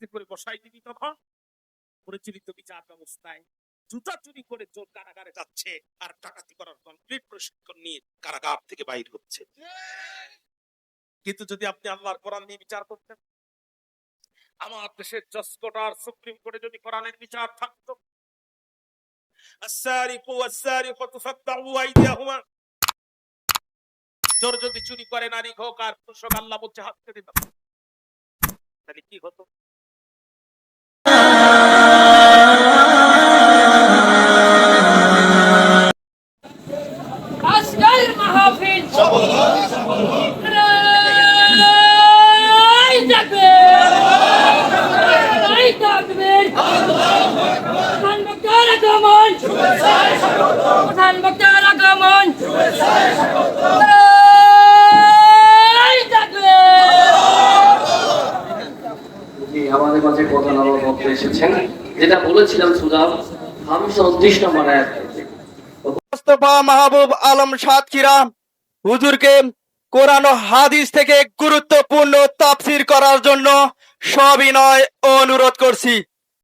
বাড়িতে করে বসাই দিবি তখন পরিচালিত বিচার ব্যবস্থায় জুতা চুরি করে জোর কারাগারে যাচ্ছে আর ডাকাতি করার কমপ্লিট প্রশিক্ষণ নিয়ে কারাগার থেকে বাইর হচ্ছে কিন্তু যদি আপনি আল্লাহর কোরআন নিয়ে বিচার করতেন আমার দেশের জজ কোর্ট আর সুপ্রিম কোর্টে যদি কোরআনের বিচার থাকতো السارق والسارقة فاقطعوا أيديهما চোর যদি চুরি করে নারী হোক আর পুরুষ হোক আল্লাহ বলছে হাত কেটে দাও তাহলে কি হতো প্রধান বক্তার আগমন। প্রধান বক্তার আগমন। এই থাকবে জি আমাদের মাঝে কথা বলার মধ্যে এসেছেন। যেটা বলেছিলাম সুদাম হামসা উদ্দিষ্ট নম্বর মোস্তফা মাহবুব আলম সাতক্ষীরা হুজুরকে কোরআন ও হাদিস থেকে গুরুত্বপূর্ণ তাফসির করার জন্য সবিনয় অনুরোধ করছি।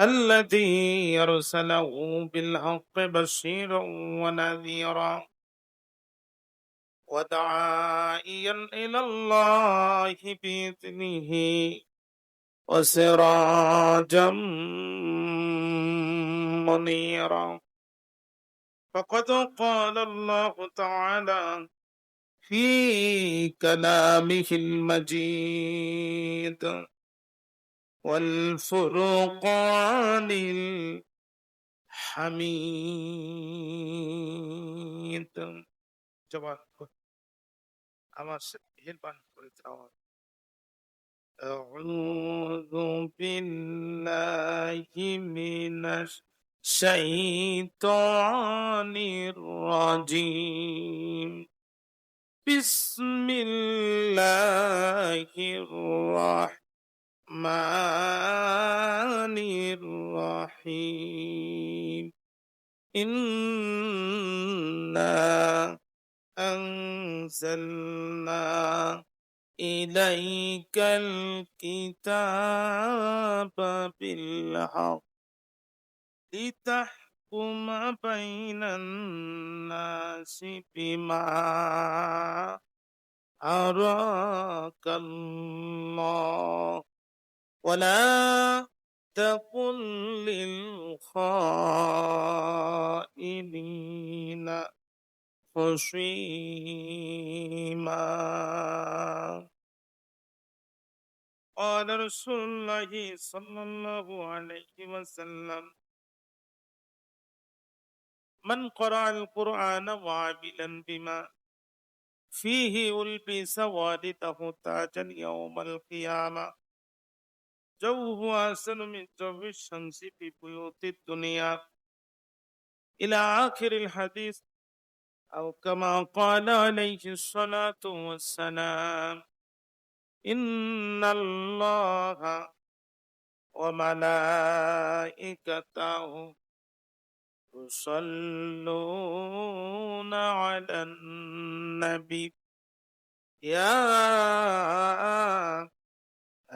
الذي أرسله بالحق بشيرا ونذيرا وداعيا إلى الله بإذنه وسراجا منيرا. فقد قال الله تعالى في كلامه المجيد. والفرقان الحميد জবান কর। আমার সাথে মেহেরবান করে দাও أعوذ بالله من الشيطان الرجيم بسم الله الرحمن الرحيم. إنا أنزلنا إليك الكتاب بالحق لتحكم بين الناس بما أراك الله. ولا تقل للخائنين خصيما. قال رسول الله صلى الله عليه وسلم من قرأ القرآن وعملا بما فيه ألبس والده تاجا يوم القيامة جوه أحسن من جو الشمس في بيوت الدنيا إلى آخر الحديث أو كما قال عليه الصلاة والسلام إن الله وملائكته يصلون على النبي يا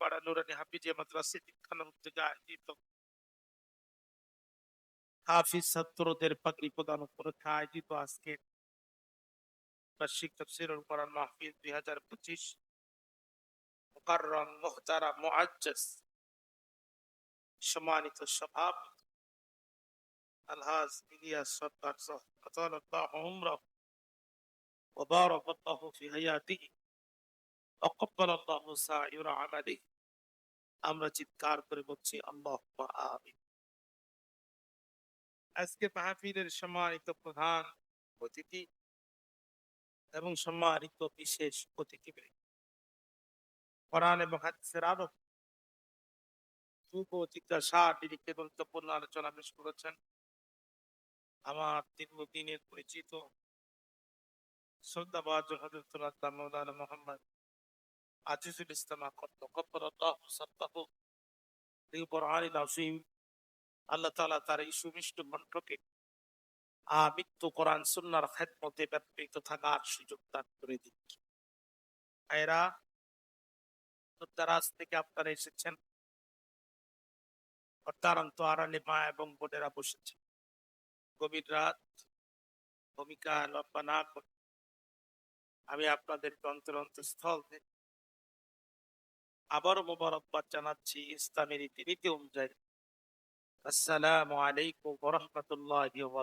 পাড়া নুরানি হাফিজিয়া মাদ্রাসা শিক্ষানক থেকে আয়োজিত হাফিজ ছাত্রদের পাগড়ি প্রদান উপলক্ষে আয়োজিত আজকে বার্ষিক তাফসিরুল কোরআন মাহফিল দুই হাজার পঁচিশ মুকাররম মুহতারা মুআজ্জাস সম্মানিত সভাপ আলহাজ ইলিয়াস সরকার সহ আতালাল্লাহু উমরাহু ওয়া বারাকাল্লাহু ফি হায়াতিহি আমরা চিৎকার করে বলছি আল্লাহ আমিন। আজকে মাহফিলের সম্মানিত প্রধান অতিথি এবং সম্মানিত বিশেষ অতিথি কোরআন এবং হাদিসের আলো যুব জিজ্ঞাসা নিরিখে গুরুত্বপূর্ণ আলোচনা পেশ করেছেন আমার দীর্ঘদিনের পরিচিত শ্রদ্ধাবাদ হজরতুল্লাহ মৌলানা মোহাম্মদ আজিজুল ইসলাম আকন্দ কব্বর আল্লাহ সাত্তাহু লিউবরআন আযীম আল্লাহ তাআলা তার এই সুমিষ্ট কণ্ঠকে আমৃত্যু কোরআন সুন্নাহর খেদমতে ব্যাপৃত থাকার সুযোগ দান করে দিন থেকে আপনারা এসেছেন আড়ালে মা এবং বোনেরা বসেছেন গভীর রাত ভূমিকা লম্বা না করে আমি আপনাদের অন্তর অন্তঃস্থল থেকে আবারও মোবারকবাদ জানাচ্ছি ইসলামী রীতিনীতি অনুযায়ী। আসসালামু আলাইকুম রহমতুল্লাহ ওয়া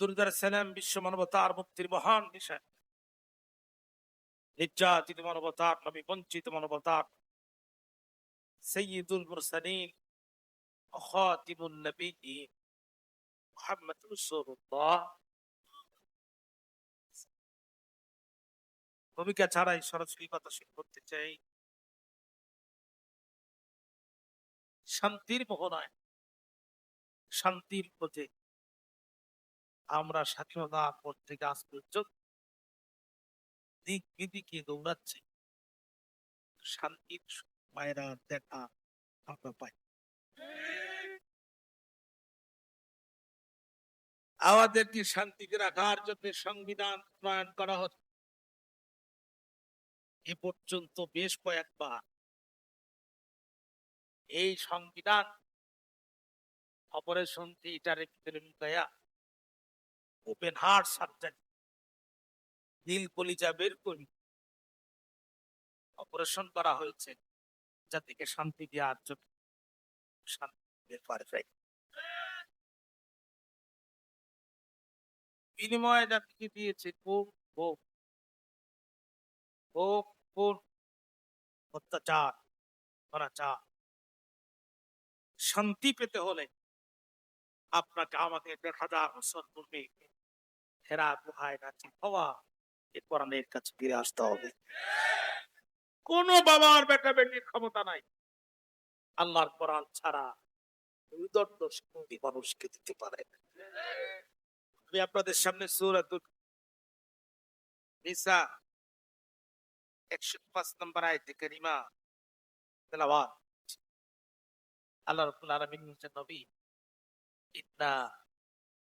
দুর্গার সালাম বিশ্ব মানবতার মুক্তির মহান বিষয়। নির্যাতিত মানবতার নবী বঞ্চিত মানবতার। সৈয়দুল মুরসালিন, খাতিমুন নবীয়িন মুহাম্মদ রাসূলুল্লাহ। ভূমিকা ছাড়াই সরাসরি কথা শুরু করতে চাই। শান্তির মোহনায়, শান্তির পথে আমরা স্বাধীনতা পর থেকে আজ পর্যন্ত দিক বিদিকে দৌড়াচ্ছি। শান্তির মায়েরা দেখা আমরা পাই। আমাদেরকে শান্তিতে রাখার জন্য সংবিধান প্রণয়ন করা হচ্ছে। এ পর্যন্ত বেশ কয়েকবার এই সংবিধান অপারেশন থিয়েটারের ভিতরে লুকাইয়া ওপেন হার্ট সার্জারি দিল কলিজা বের করি। অপারেশন করা হয়েছে। যাতে শান্তি দেওয়ার জন্য শান্তি যায়। বিনিময়ে যাদেরকে দিয়েছে। খুব ভোগ ভোগ ভোগ অত্যাচার অনাচার শান্তি পেতে হলে আপনাকে আমাকে দেড় হাজার বছর পূর্বে হেরা গুহায় নাচি হওয়া এ কোরআনের কাছে ফিরে আসতে হবে। কোন বাবার বেটা বেটির ক্ষমতা নাই। আল্লাহর কোরআন ছাড়া শান্তি মানুষকে দিতে পারে আমি আপনাদের সামনে নিসা একশো পাঁচ নম্বর আয়তে আল্লাহ রাব্বুল আলামিন নবী, ইন্না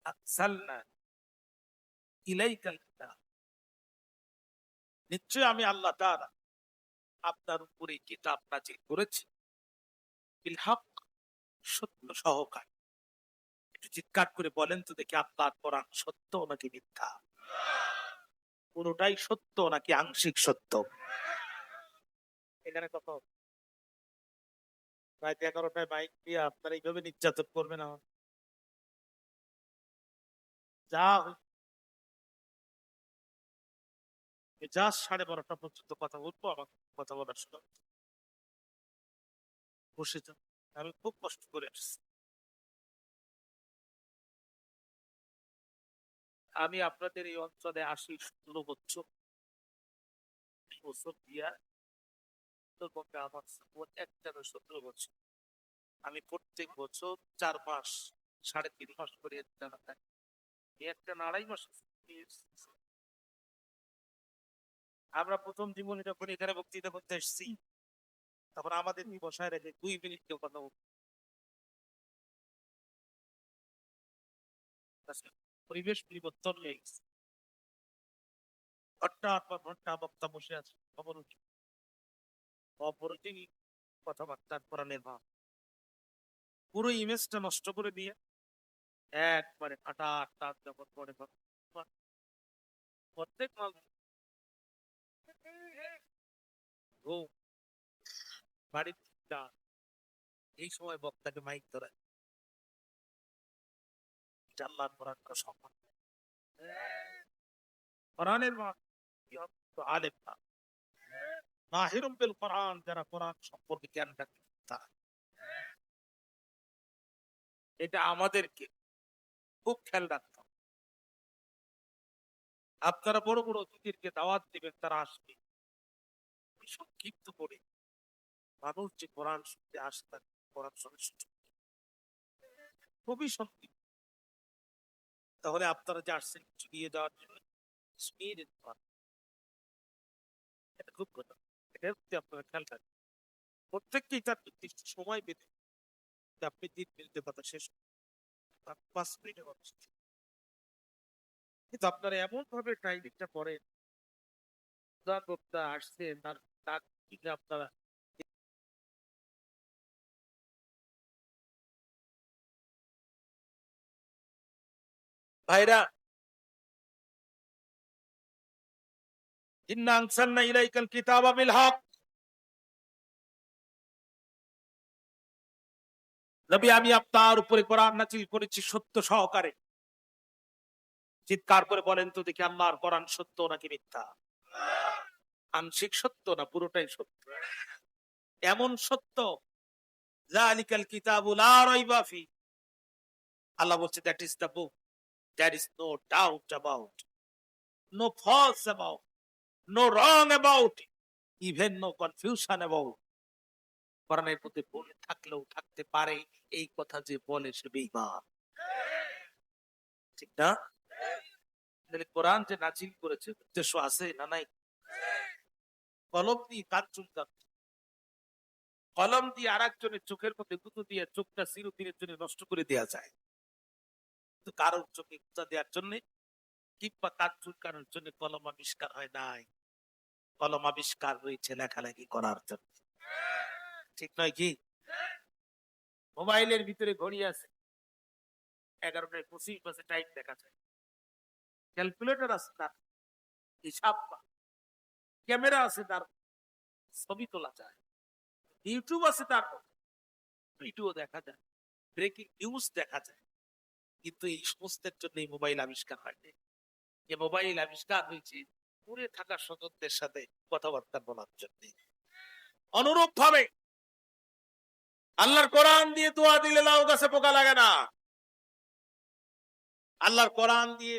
আরসালনা নিশ্চয় আমি আল্লাহ তাআলা আপনার উপরে কিতাব নাজিল করেছি। বিল হক, সত্য সহকার। একটু চিৎকার করে বলেন তো দেখি আপনার কোরআন সত্য নাকি মিথ্যা? পুরোটাই সত্য নাকি আংশিক সত্য? এখানে কত রাত এগারোটায় বাইক দিয়ে আপনারা এইভাবে নির্যাতন করবেন আমার। যা যা সাড়ে বারোটা পর্যন্ত কথা বলব আমার কথা বলার সময়। বসে যান আমি খুব কষ্ট করে আসছি। আমি আপনাদের এই অঞ্চলে আসি ষোলো বছর। বছর দিয়া উত্তরবঙ্গে আমার একটা সতেরো বছর। আমি প্রত্যেক বছর চার মাস, সাড়ে তিন মাস করে একটা না থাকি। এই একটা আড়াই মাস আমরা প্রথম জীবনে যখন এখানে বক্তৃতা করতে এসেছি। তখন আমাদের বসায় রেখে দুই মিনিট কেউ কথা বলতো পরিবেশ পরিবর্তন হয়ে গেছে। ঘণ্টার পর ঘণ্টা বক্তা বসে আছে খবর উঠে। অপরিচিত কথাবার্তার কোরআনের ভাব। পুরো ইমেজটা নষ্ট করে দিয়ে একবারে কাটা আটটা যখন পরে প্রত্যেক মাল ঘুম বাড়ির ডাক। এই সময় বক্তাকে মাইক ধরে সম্মান কোরআনের আলেম না মাহিরুম বিল কোরআন, যারা কোরআন সম্পর্কে জ্ঞান রাখে এটা আমাদেরকে খুব খেয়াল রাখতে। আপনারা বড় বড় অতিথিকে দাওয়াত দিবেন, তারা আসবে এই সংক্ষিপ্ত করে মানুষ যে কোরআন শুনতে আসে তার কোরআন শোনার সুযোগ খুবই সংক্ষিপ্ত তাহলে আপনারা যে আসছেন, কিছু দিয়ে দেওয়ার জন্য শুনিয়ে দিতে পারেন এটা খুব কথা এটার প্রতি আপনারা খেয়াল রাখবেন। প্রত্যেককেই তার নির্দিষ্ট সময় যে আপনি দিন মিলতে কথা শেষ পাঁচ মিনিটের কথা কিন্তু আপনারা এমন ভাবে টাইমিংটা করেন প্রধান বক্তা আসছে তার তার আপনারা ভাইরা আমি আপনার উপরে কোরআন নাজিল করেছি সত্য সহকারে। চিৎকার করে বলেন তো দেখি আল্লাহর কোরআন সত্য নাকি মিথ্যা? আংশিক সত্য না পুরোটাই সত্য? এমন সত্য? জালিকাল কিতাবু লা রাইবা ফি। আল্লাহ বলছে that is the book that is no doubt about no false about no wrong about even no confusion about কোরআনের প্রতি ভুল থাকলেও থাকতে পারে, এই কথা যে বলে সে বেঈমান। ঠিক না? কোরআন যে নাজিল করেছে, উদ্দেশ্য আছে না নাই? কলম দিয়ে কান চুলকান। কলম দিয়ে আর একজনের চোখের মধ্যে গুঁতো দিয়ে চোখটা চিরদিনের জন্য নষ্ট করে দেওয়া যায়। কিন্তু কারোর চোখে গুঁতা দেওয়ার জন্য কিংবা কান চুলকানোর জন্য কলম আবিষ্কার হয় নাই। কলম আবিষ্কার হয়েছে লেখালেখি করার জন্য। ঠিক নয় কি? মোবাইলের ভিতরে ঘড়ি আছে। এগারোটায় পঁচিশ বাজে টাইম দেখা যায়। ক্যালকুলেটর আছে তার। হিসাব ক্যামেরা আছে তার, ছবি তোলা যায়। ইউটিউব আছে তার, ভিডিও দেখা যায় ব্রেকিং নিউজ দেখা যায়। কিন্তু এই সমস্তের জন্য এই মোবাইল আবিষ্কার হয়নি। যে মোবাইল আবিষ্কার হয়েছে দূরে থাকা স্বজনদের সাথে কথাবার্তা বলার জন্য। অনুরূপ ভাবে আল্লাহর কোরআন দিয়ে দোয়া দিলে লাউ গাছে পোকা লাগে না। আল্লাহর কোরআন দিয়ে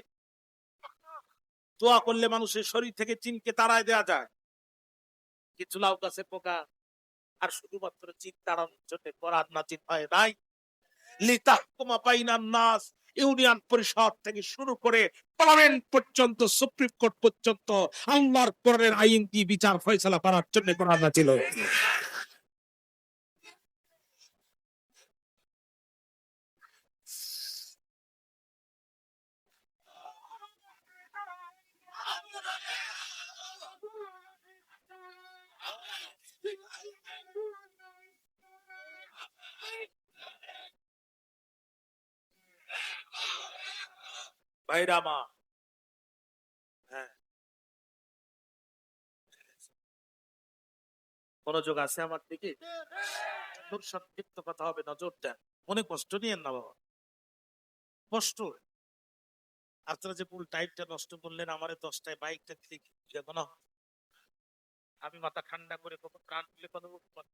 দোয়া করলে মানুষের শরীর থেকে চিনকে তাড়ায় দেওয়া যায়। কিছু লাউ গাছে পোকা, আর শুধুমাত্র চিন তাড়ানোর জন্য কোরআন নাচিন হয় নাই। লিতাহকুমা বাইনান নাস, ইউনিয়ন পরিষদ থেকে শুরু করে পার্লামেন্ট পর্যন্ত, সুপ্রিম কোর্ট পর্যন্ত আল্লাহর কোরআনের আইন দিয়ে বিচার ফয়সালা করার জন্য কোরআন ছিল ভাইরা মা হ্যাঁ। মনোযোগ আছে আমার দিকে? খুব সংক্ষিপ্ত কথা হবে নজর দেন মনে কষ্ট নিয়েন না বাবা। কষ্ট। আপনারা যে পুল টাইপটা নষ্ট করলেন, আমারে দশটায় বাইকটা দিলে না। আমি মাথা ঠান্ডা করে কত প্রাণ তুলে কথা বলতে পারি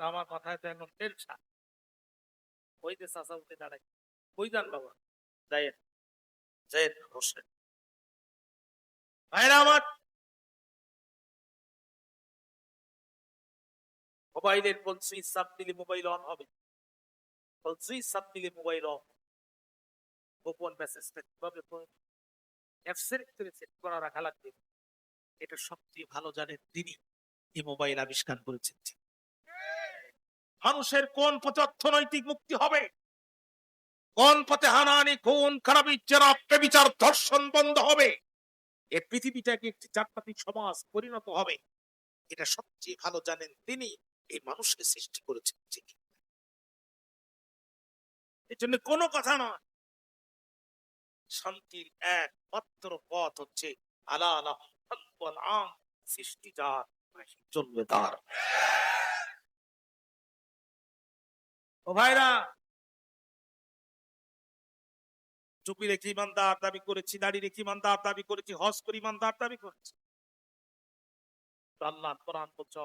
তা আমার মাথায় তো এখন টেনশন ওই যে চাষা উঠে দাঁড়াই ওই যান বাবা? যাই যাই বসে ভাইরা আমার। মোবাইলের দিলে মোবাইল অন হবে। দিলে মোবাইল গোপন কীভাবে অ্যাপসের ভিতরে সেট করা রাখা লাগবে। এটা সবচেয়ে ভালো জানেন তিনি এই মোবাইল আবিষ্কার করেছেন। মানুষের কোন পথে অর্থনৈতিক মুক্তি হবে? কোন পথে হানাহানি খুন খারাপি চেরা বিচার ধর্ষণ বন্ধ হবে। এ পৃথিবীটাকে একটি জাতপাতিক সমাজ পরিণত হবে। এটা সবচেয়ে ভালো জানেন তিনি, এই মানুষকে সৃষ্টি করেছেন তিনি এর জন্য কোনো কথা নয়। শান্তির একমাত্র পথ হচ্ছে আলা আলা সৃষ্টি যার চলবে তার। ও ভাইরা টুপি রেখে ইমানদার দাবি করেছি দাড়ি রেখে ইমানদার দাবি করেছি হজ করে ইমানদার দাবি করেছি আল্লাহ কোরআন বলছে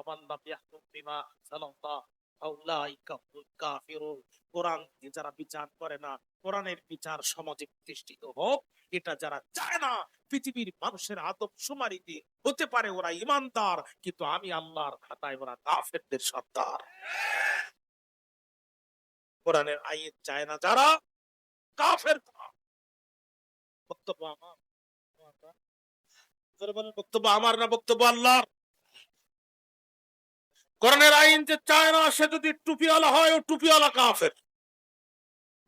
বিমা কোরআন যারা বিচার করে না, কোরআনের বিচার সমাজে প্রতিষ্ঠিত হোক, এটা যারা চায় না, পৃথিবীর মানুষের আদব সুমারিতে হতে পারে ওরা ইমানদার, কিন্তু আমি আল্লাহর খাতায় ওরা কাফেরদের সর্দার কোরআনের আইন চায় না যারা কাফের। বক্তব্য আমার? বক্তব্য আমার না বক্তব্য কোরআনের আইন যে চায় না, সে যদি টুপিওয়ালা হয়, ও টুপিওয়ালা কাফের।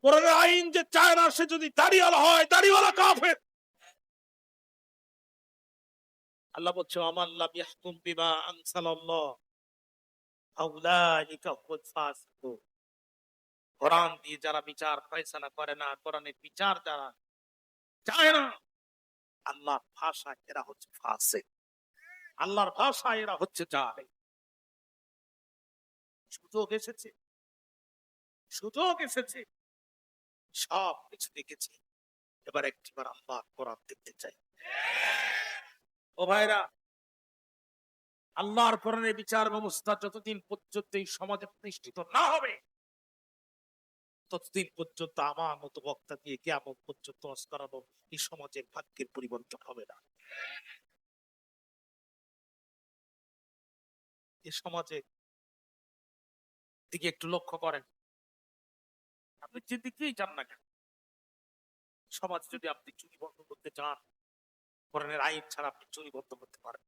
কোরআনের আইন যে চায় না, সে যদি দাড়িওয়ালা হয়, দাড়িওয়ালা কাফের। আল্লাহ বলছে আমার লাম ইয়াহকুম বিমা আনসালাল্লাহ, আউলাইকা হুল কোরআন দিয়ে যারা বিচার, ফয়সালা করে না, কোরআনের বিচার যারা চায় না আল্লাহর ভাষায় এরা হচ্ছে ফাসিক। আল্লাহর ভাষায় এরা হচ্ছে জাহেল সুযোগ এসেছে। সুযোগ এসেছে। সব কিছু দেখেছি। এবার একটিবার আল্লাহ কোরআন দেখতে চাই। ও ভাইরা, আল্লাহর কোরআনের বিচার ব্যবস্থা যতদিন পর্যন্ত এই সমাজে প্রতিষ্ঠিত না হবে ততদিন পর্যন্ত আমার মতো বক্তা দিয়ে কেমন পর্যন্ত ওয়াজ এই সমাজের ভাগ্যের পরিবর্তন হবে না। এই সমাজে দিকে একটু লক্ষ্য করেন। আপনি যেদিকেই যান না কেন, সমাজ যদি আপনি চুরি বন্ধ করতে চান, কোরআনের আইন ছাড়া আপনি চুরি বন্ধ করতে পারেন।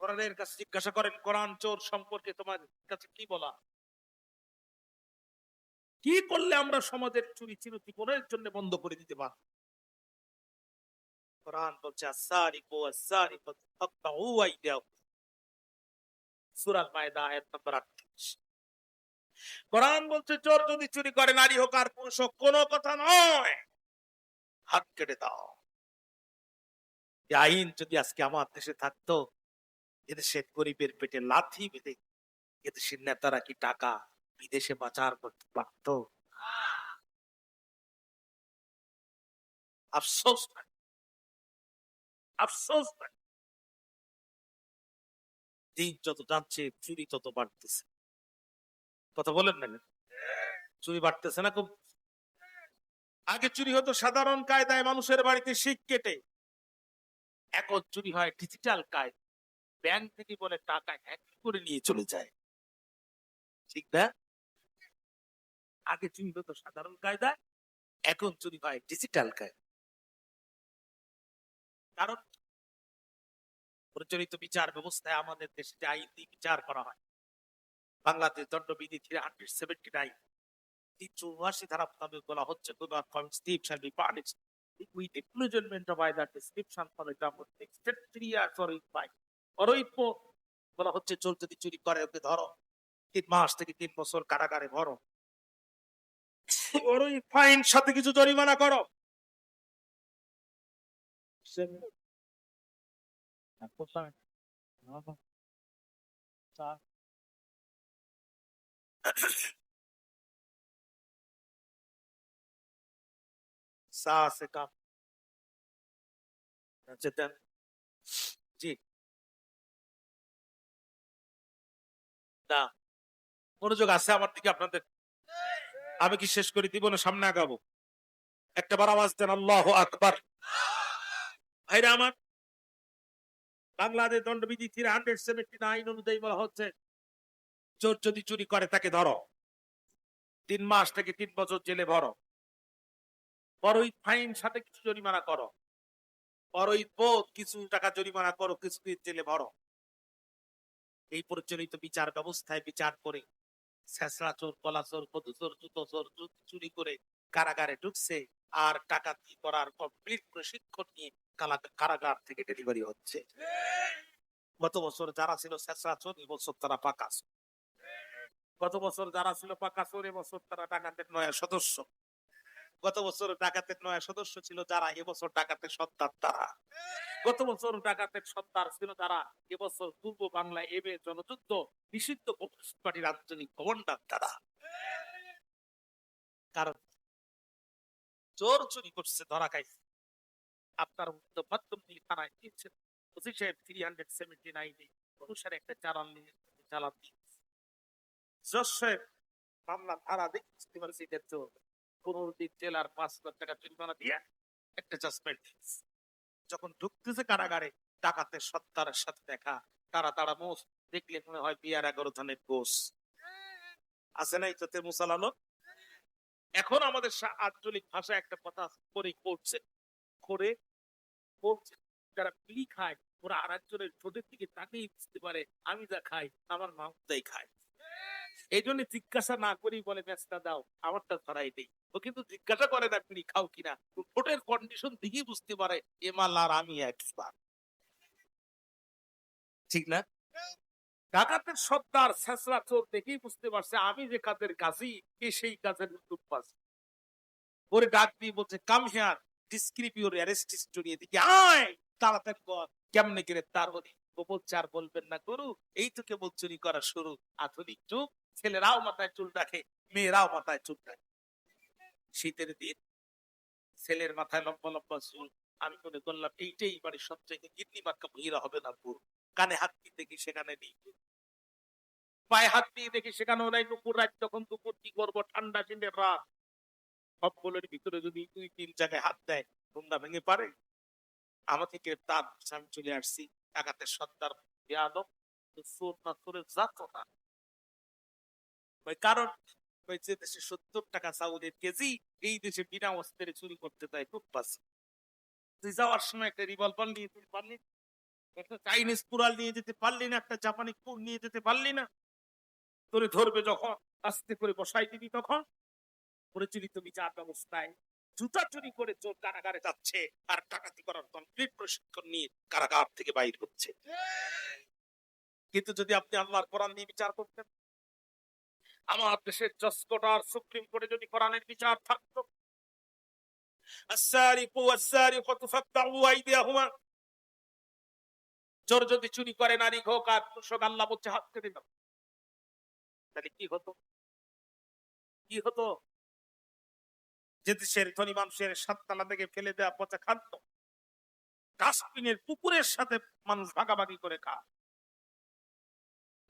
কোরআনের কাছে জিজ্ঞাসা করেন, কোরআন চোর সম্পর্কে তোমার কাছে কি বলা? কি করলে আমরা সমাজের চুরি চিরজীবনের জন্য বন্ধ করে দিতে পারব? কোরআন বলছে সূরা মায়দা, আয়াত নম্বর 38 কোরআন বলছে, চোর যদি চুরি করে, নারী হোক আর পুরুষ হোক, কোনো কথা নয়। হাত কেটে দাও। আইন যদি আজকে আমার দেশে থাকতো, এদেশের গরিবের পেটে লাথি বেঁধে, এদেশের নেতারা কি টাকা বিদেশে পাচার করতে পারতো আফসোস আফসোস দিন যত যাচ্ছে, চুরি তত বাড়তেছে। কথা বলেন না চুরি বাড়তেছে না খুব? আগে চুরি হতো সাধারণ কায়দায় মানুষের বাড়িতে শিখ কেটে। এখন চুরি হয় ডিজিটাল কায়দা ব্যাংক থেকে বলে টাকা হ্যাক করে নিয়ে চলে যায়। ঠিক না? আগে চুরি হতো সাধারণ কায়দায় এখন চুরি হয় ডিজিটাল কায়দা। কারণ প্রচলিত বিচার ব্যবস্থায় আমাদের দেশে যে আইন দিয়ে বিচার করা হয়, বাংলাদেশ দণ্ডবিধি থ্রি হান্ড্রেড সেভেন্টি নাইন ধারা মোতাবেক বলা হচ্ছে বলা হচ্ছে, চোর যদি চুরি করে, ওকে ধরো, তিন মাস থেকে তিন বছর কারাগারে ভরো। ওর ওই ফাইন সাথে কিছু জরিমানা করো। আচ্ছা জি। না। মনোযোগ আছে আমার দিকে আপনাদের। আমি কি শেষ করে? দিব না সামনে আগাবো। একটা বার আওয়াজ দেন, আল্লাহ আকবার। ভাইরা আমার, বাংলাদেশ দণ্ডবিধি থ্রি হান্ড্রেড সেভেন্টি নাইন অনুযায়ী বলা হচ্ছে চোর যদি চুরি করে তাকে ধরো। তিন মাস থেকে তিন বছর জেলে ভরো। পরই ফাইন সাথে কিছু জরিমানা করো। পরই বোধ কিছু টাকা জরিমানা করো, কিছুদিন জেলে ভরো। এই প্রচলিত বিচার ব্যবস্থায় বিচার করে ছেঁচড়া চোর, কলা চোর কদু চোর, জুতো চোর চুরি করে কারাগারে ঢুকছে আর টাকা কি করার কমপ্লিট প্রশিক্ষণ নিয়ে কারাগার থেকে ডেলিভারি হচ্ছে গত বছর যারা ছিল ছেঁচড়া চোর এবছর তারা পাকা। গত বছর যারা ছিল পাকা চোর এবছর তারা ডাকাতের নয়া সদস্য গত বছর ডাকাতের নয়া সদস্য ছিল যারা এবছর ডাকাতের সত্তার তারা। গত বছর ডাকাতের সত্তার ছিল তারা এবছর পূর্ব বাংলায় এবে জনযুদ্ধ নিষিদ্ধ কমিউনিস্ট পার্টির আঞ্চলিক কমান্ডার তারা। কারণ চোর চুরি করছে, ধরা খাইছে। আপনার মধ্যে মাধ্যম দিয়ে থানায় দিয়েছেন পঁচিশে থ্রি হান্ড্রেড সেভেন্টি নাইনে অনুসারে একটা চালান নিয়ে চালান দিয়েছে। যশের মামলা ধারা দেখতে পারছি যে চোর পাঁচ লাখ টাকা জরিমানা দিয়ে একটা জাজমেন্ট যখন ঢুকতেছে কারাগারে, ডাকাতের সত্তার সাথে দেখা, তারা তারা মোষ দেখলে মনে হয় বিয়ার এগারো ধানের আছে মুসালানো এখন আমাদের আঞ্চলিক একটা কথা করে করছে, করে যারা বিড়ি খায়, ওরা আর একজনের ঠোঁটের দিকে তাকেই বুঝতে পারে, আমি যা খাই, আমার মা তাই খায়। এই জন্য জিজ্ঞাসা না করেই বলে ম্যাচটা দাও, আমারটা ধরাই দেই। ও কিন্তু জিজ্ঞাসা করে না বিড়ি খাও কিনা ঠোঁটের কন্ডিশন দিকেই বুঝতে পারে এমাল আর আমি একবার ঠিক না? ডাকাতের সর্দার চোর দেখেই বুঝতে পারছে, আমি যে কাজের কাজই এ সেই কাজের ওরে ডাক দিয়ে বলছে, come here describe your arrest history এদিকে আয়, তাড়াতাড়ি কর, কেমনে হলি? আর বলবেন না গুরু, এই তো কেবল চুরি করা শুরু। আধুনিক যুগ, ছেলেরাও মাথায় চুল রাখে, মেয়েরাও মাথায় চুল রাখে। শীতের দিন, ছেলের মাথায় লম্বা লম্বা চুল, আমি মনে করলাম এইটাই বাড়ির সবচেয়ে গিন্নি মাক্কা মহিলা হবে না পুর। কানে হাত দিয়ে দেখি সেখানে নেই। পায়ে হাত দিয়ে দেখি সেখানেও নাই, নুপুর রাত তখন দুপুর কি করব, ঠান্ডা দিনের রাত। সবগুলোর ভিতরে যদি দুই, তিন জায়গায় হাত দেয় ঘুমটা ভেঙে পারে আমাকে গ্রেপ্তার আমি চলে আসছি টাকাতে সত্তার বেয়াদব চোর না চোরের জাত না কারণ যে দেশে সত্তর টাকা চাউলের কেজি, এই দেশে বিনা অস্ত্রে চুরি করতে দেয় পাচ্ছে তুই যাওয়ার সময় একটা রিভলভার নিয়ে যেতে পারলি, একটা চাইনিজ কুড়াল নিয়ে যেতে পারলি না, একটা জাপানি কুড় নিয়ে যেতে পারলি না। তোরে ধরবে যখন, আস্তে করে বসাই দিবি তখন। পরিচালিত বিচার ব্যবস্থায় জুতা চুরি করে চোর কারাগারে যাচ্ছে, আর ডাকাতি করার কমপ্লিট প্রশিক্ষণ নিয়ে কারাগার থেকে বাইর হচ্ছে। কিন্তু যদি আপনি আল্লাহর কোরআন নিয়ে বিচার করতেন আমার দেশের জজ কোর্ট আর সুপ্রিম কোর্টে যদি কোরআনের বিচার থাকতো السارق والسارقة فاقطعوا أيديهما চোর যদি চুরি করে নারী হোক আর পুরুষ হোক আল্লাহ বলছে হাত কেটে দাও তাহলে কি হতো কি হতো যে দেশের ধনী মানুষের সাততলা থেকে ফেলে দেওয়া পচা খাদ্য ডাস্টবিনের পুকুরের সাথে মানুষ ভাগাভাগি করে খা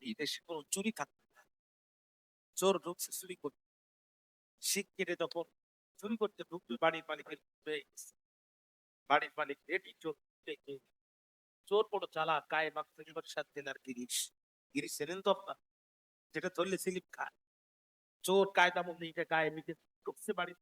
এই দেশে কোনো চুরি থাকবে না চোর ঢুকছে, চুরি করতে শিখ কেটে যখন চুরি করতে ঢুকবে, বাড়ির মালিকের বাড়ির মালিক রেডি চোর চোর বড় চালা গায়ে মাখতে সাত দিন আর গিরিশ। গিরিশ সেলেন তো আপনার, যেটা ধরলে সিলিপ খায়। চোর কায়দা মধ্যে এটা গায়ে মিটে ঢুকছে বাড়ি